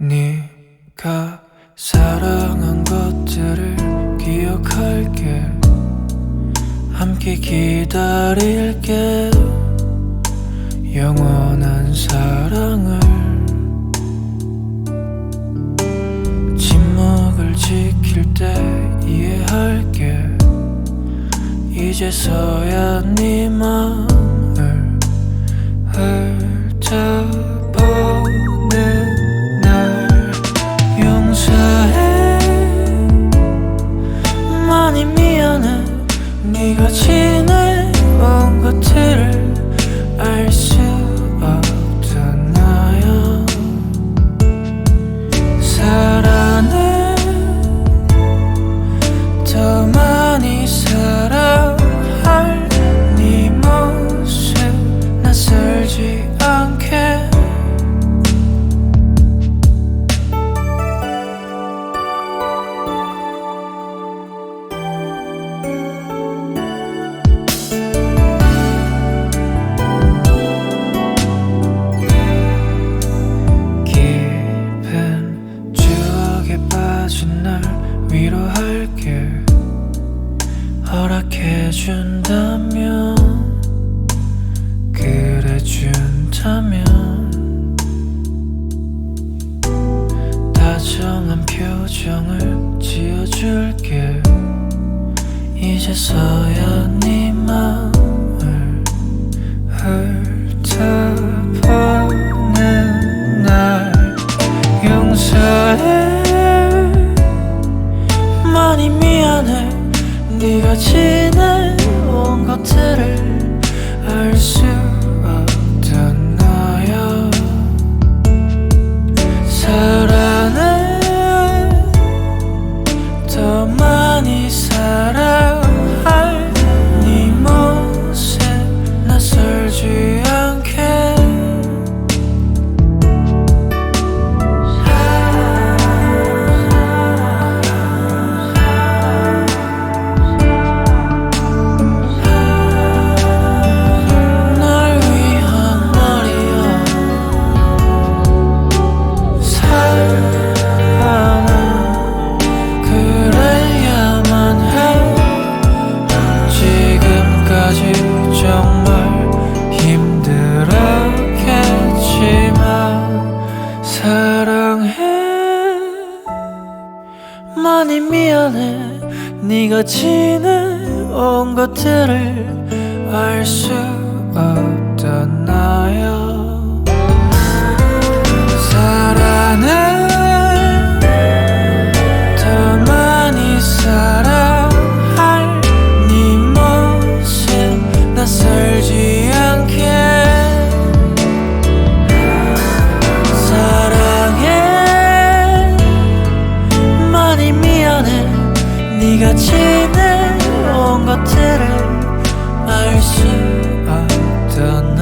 네가 사랑한 것들을 기억할게. 함께 기다릴게. 영원한 사랑을. 침묵을 지킬 때 이해할게. 이제서야 네맘 할게 허락해준다면 그래준다면 다정한 표정을 지어줄게. 이제서야 네 지내온 것들을 알수 많이 미안해. 네가 지내온 것들을 알 수 없던 나 네가 지내온 것들을 알 수 없던